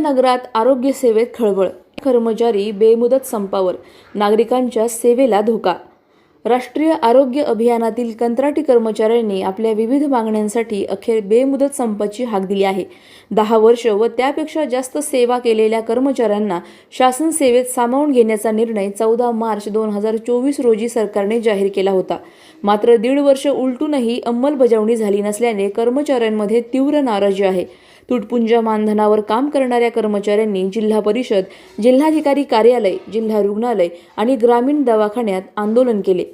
नगरात आरोग्य सेवेत खळबळ. कर्मचारी बेमुदत संपावर नागरिकांच्या सेवेला धोका. राष्ट्रीय आरोग्य अभियानातील कंत्राटी कर्मचाऱ्यांनी आपल्या विविध मागण्यांसाठी अखेर बेमुदत संपाची हाक दिली आहे. दहा वर्ष व त्यापेक्षा जास्त सेवा केलेल्या कर्मचाऱ्यांना शासन सेवेत सामावून घेण्याचा निर्णय चौदा मार्च दोन हजार चोवीस रोजी सरकारने जाहीर केला होता. मात्र दीड वर्ष उलटूनही अंमलबजावणी झाली नसल्याने कर्मचाऱ्यांमध्ये तीव्र नाराजी आहे. तुटपुंजा मानधनावर काम करणाऱ्या कर्मचाऱ्यांनी जिल्हा परिषद जिल्हाधिकारी कार्यालय जिल्हा रुग्णालय आणि ग्रामीण दवाखान्यात आंदोलन केले.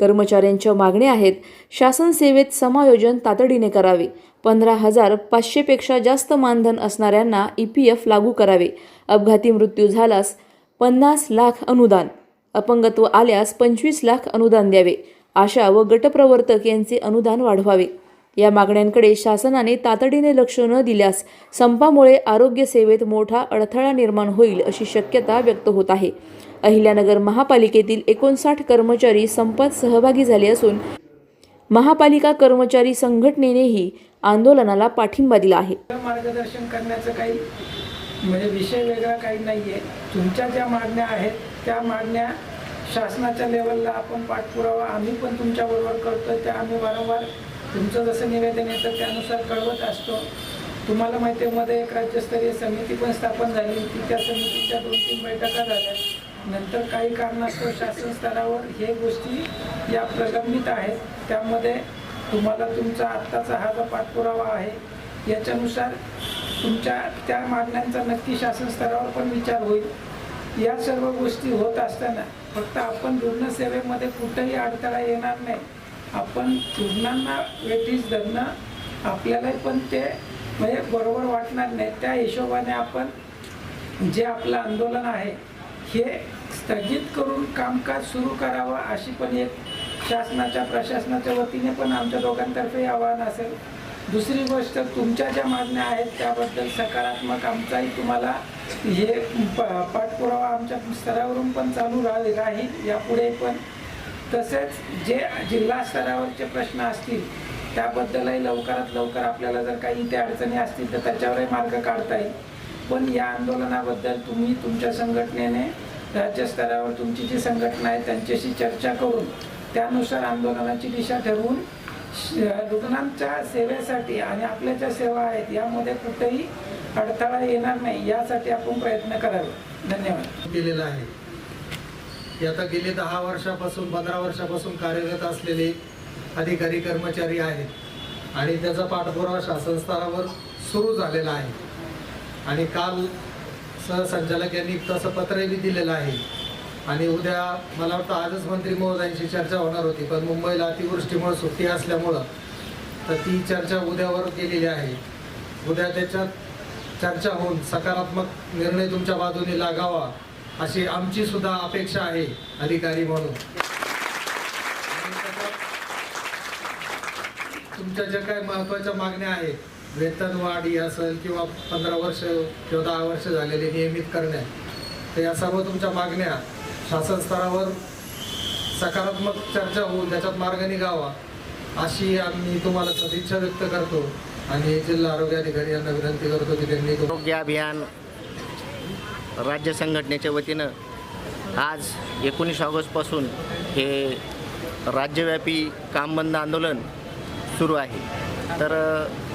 कर्मचाऱ्यांच्या मागण्या आहेत शासन सेवेत समायोजन तातडीने करावे. पंधरा हजार पाचशेपेक्षा जास्त मानधन असणाऱ्यांना ई पी एफ लागू करावे. अपघाती मृत्यू झाल्यास पन्नास लाख अनुदान. अपंगत्व आल्यास पंचवीस लाख अनुदान द्यावे. आशा व गटप्रवर्तक यांचे अनुदान वाढवावे. या मागण्यांकडे शासनाने तातडीने लक्ष न दिल्यास संपामुळे आरोग्य सेवेत मोठा अडथळा निर्माण होईल अशी शक्यता व्यक्त होत आहे. अहिल्यानगर महापालिकेतील एकोणसाठ कर्मचारी संपात सहभागी झाले असून महापालिका कर्मचारी संघटनेनेही आंदोलनाला पाठिंबा दिला आहे. मार्गदर्शन करण्याचं काही म्हणजे विषय वेगळा काही नाही आहे तुमच्या ज्या मागण्या आहेत त्या मागण्या शासनाच्या लेवलला आपण पाठपुरावा आम्ही पण तुमच्याबरोबर करतो त्या आम्ही वारंवार तुमचं जसं निवेदन येतं त्यानुसार कळवत असतो. तुम्हाला माहिती आहे मध्ये एक राज्यस्तरीय समिती पण स्थापन झाली होती. त्या समितीच्या दोन तीन बैठका झाल्या. नंतर काही कारणास्तव शासन स्तरावर हे गोष्टी या प्रलंबित आहेत. त्यामध्ये तुम्हाला तुमचा आत्ताचा हा जो पाठपुरावा आहे याच्यानुसार तुमच्या त्या मागण्यांचा नक्की शासन स्तरावर पण विचार होईल. या सर्व गोष्टी होत असताना फक्त आपण रुग्णसेवेमध्ये कुठंही अडथळा येणार नाही. आपण रुग्णांना वेटीस धरणं आपल्याला पण ते म्हणजे बरोबर वाटणार नाही. त्या हिशोबाने आपण जे आपलं आंदोलन आहे हे स्थगित करून कामकाज सुरू करावं अशी पण एक शासनाच्या प्रशासनाच्या वतीने पण आमच्या दोघांतर्फे आव्हान असेल. दुसरी गोष्ट तुमच्या ज्या मागण्या आहेत त्याबद्दल सकारात्मक आमचाही तुम्हाला हे प- पाठपुरावा आमच्या स्तरावरून पण चालू राहील. राहील यापुढे पण तसेच जे जिल्हा स्तरावरचे प्रश्न असतील त्याबद्दलही लवकरात लवकर आपल्याला जर काही इथे अडचणी असतील तर त्याच्यावरही मार्ग काढता येईल. पण या आंदोलनाबद्दल तुम्ही तुमच्या संघटनेने राज्यस्तरावर तुमची जी संघटना आहे त्यांच्याशी चर्चा करून त्यानुसार आंदोलनाची दिशा ठरवून श- रुग्णांच्या सेवेसाठी आणि आपल्या ज्या सेवा आहेत यामध्ये कुठेही अडथळा येणार नाही यासाठी आपण प्रयत्न करावे. धन्यवाद. केलेला आहे. आता गेले दहा वर्षापासून पंधरा वर्षापासून कार्यरत असलेले अधिकारी कर्मचारी आहेत. आणि त्याचा पाठपुरावा शासन स्तरावर सुरू झालेला आहे. आणि काल सहसंचालक यांनी तसं पत्रही दिलेलं आहे. आणि उद्या मला वाटतं आजच मंत्री महोदयांशी चर्चा होणार होती पण मुंबईला अतिवृष्टीमुळे सुट्टी असल्यामुळं तर ती चर्चा उद्यावर केलेली आहे. उद्या त्याच्यात चर्चा होऊन सकारात्मक निर्णय तुमच्या बाजूने लागावा. अशी आमची सुद्धा अपेक्षा आहे अधिकारी म्हणून. तुमच्या ज्या काही महत्त्वाच्या मागण्या आहेत वेतनवाढ ही असेल किंवा पंधरा वर्ष किंवा दहा वर्ष झालेले नियमित करणे तर या सर्व तुमच्या मागण्या शासन स्तरावर सकारात्मक चर्चा होऊन त्याच्यात मार्ग निघावा अशी आम्ही तुम्हाला सदिच्छा व्यक्त करतो आणि जिल्हा आरोग्य अधिकारी यांना विनंती करतो की त्यांनी आरोग्य अभियान राज्य संघटनेच्या वतीनं आज एकोणीस ऑगस्टपासून हे राज्यव्यापी काम बंद आंदोलन सुरू आहे. तर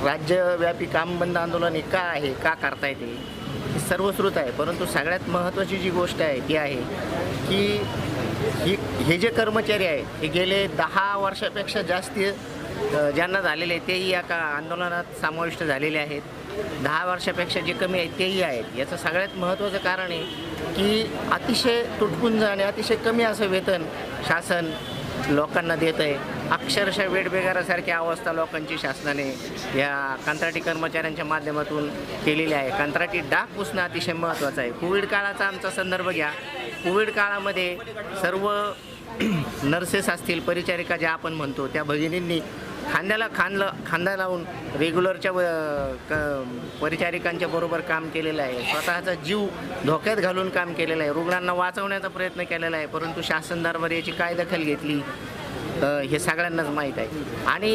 राज्यव्यापी काम बंद आंदोलन हे का आहे का करता येते हे सर्वश्रुत आहे परंतु सगळ्यात महत्त्वाची जी गोष्ट आहे ती आहे की ही हे जे कर्मचारी आहेत हे गेले दहा वर्षापेक्षा जास्त ज्यांना झालेले आहे तेही या का आंदोलनात समाविष्ट झालेले आहेत. दहा वर्षापेक्षा जे कमी आहेत तेही आहेत. याचं सगळ्यात महत्त्वाचं कारण आहे की अतिशय तुटपुंज आणि अतिशय कमी असं वेतन शासन लोकांना देत आहे. अक्षरशः वेडबेगारासारख्या अवस्था लोकांची शासनाने या कंत्राटी कर्मचाऱ्यांच्या माध्यमातून केलेली आहे. कंत्राटी डाग पुसणं अतिशय महत्त्वाचं आहे. कोविड काळाचा आमचा संदर्भ घ्या. कोविड काळामध्ये सर्व नर्सेस असतील परिचारिका ज्या आपण म्हणतो त्या भगिनींनी खांद्याला खांदलं खांदा लावून रेग्युलरच्या व- क- परिचारिकांच्या बरोबर काम केलेलं आहे. स्वतःचा जीव धोक्यात घालून काम केलेलं आहे. रुग्णांना वाचवण्याचा प्रयत्न केलेला आहे परंतु शासन दरबार याची काय दखल घेतली हे सगळ्यांनाच माहीत आहे. आणि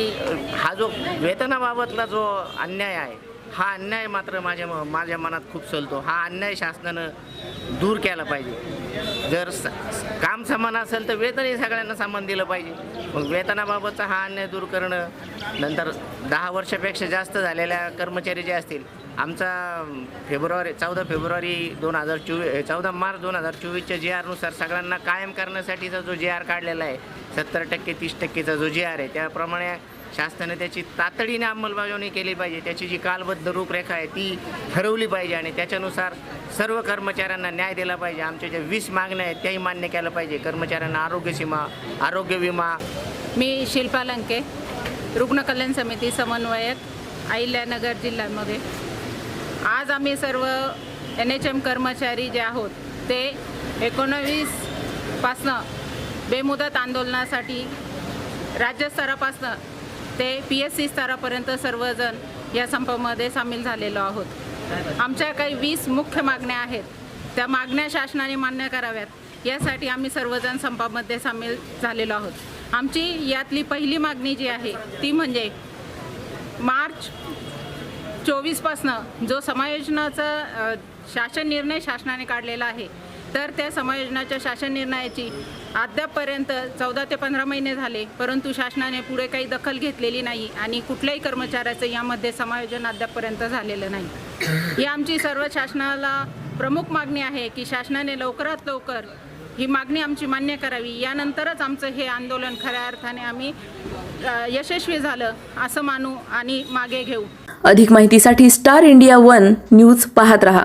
हा जो वेतनाबाबतला जो अन्याय आहे हा अन्याय मात्र माझ्या म- माझ्या मनात खूप चलतो हा अन्याय शासनानं दूर केला पाहिजे. जर स काम समान असेल तर वेतनही सगळ्यांना समान दिलं पाहिजे. मग वेतनाबाबतचा हा अन्याय दूर करणं नंतर दहा वर्षापेक्षा जास्त झालेल्या कर्मचारी जे असतील आमचा फेब्रुवारी चौदा फेब्रुवारी दोन हजार चोवीस चौदा मार्च दोन हजार चोवीसच्या जी आरनुसार सगळ्यांना कायम करण्यासाठीचा जो जी आर काढलेला आहे सत्तर टक्के तीस टक्केचा जो जी आर आहे त्याप्रमाणे शासनाने त्याची तातडीने अंमलबजावणी केली पाहिजे. त्याची जी कालबद्ध रूपरेखा आहे ती ठरवली पाहिजे आणि त्याच्यानुसार सर्व कर्मचाऱ्यांना न्याय दिला पाहिजे. आमच्या ज्या वीस मागण्या आहेत त्याही मान्य केल्या पाहिजे. कर्मचाऱ्यांना आरोग्य सीमा आरोग्य विमा. मी शिल्पा लंके रुग्ण कल्याण समिती समन्वयक अहिल्यानगर जिल्ह्यामध्ये. आज आम्ही सर्व एन एच एम कर्मचारी जे आहोत ते एकोणवीसपासनं बेमुदत आंदोलनासाठी राज्यस्तरापासनं ते पी एस सी स्तरापर्यंत सर्वजण या संपामध्ये सामील झालेलो आहोत. आमच्या काही वीस मुख्य मागण्या आहेत. त्या मागण्या शासनाने मान्य कराव्यात. यासाठी आम्ही सर्वजण संपामध्ये सामील झालेलो आहोत. आमची यातली पहिली मागणी जी आहे ती म्हणजे मार्च चोवीसपासनं जो समायोजनाचा शासन निर्णय शासनाने काढलेला आहे तर त्या समायोजनाच्या शासन निर्णयाची अद्यापपर्यंत चौदा ते पंधरा महिने झाले परंतु शासनाने पुढे काही दखल घेतलेली नाही आणि कुठल्याही कर्मचाऱ्याचं यामध्ये समायोजन अद्यापपर्यंत झालेलं नाही. ही आमची सर्व शासनाला प्रमुख मागणी आहे की शासनाने लवकरात लवकर ही मागणी आमची मान्य करावी. यानंतरच आमचं हे आंदोलन खऱ्या अर्थाने आम्ही यशस्वी झालं असं मानू आणि मागे घेऊ. अधिक माहितीसाठी स्टार इंडिया वन न्यूज पाहत रहा.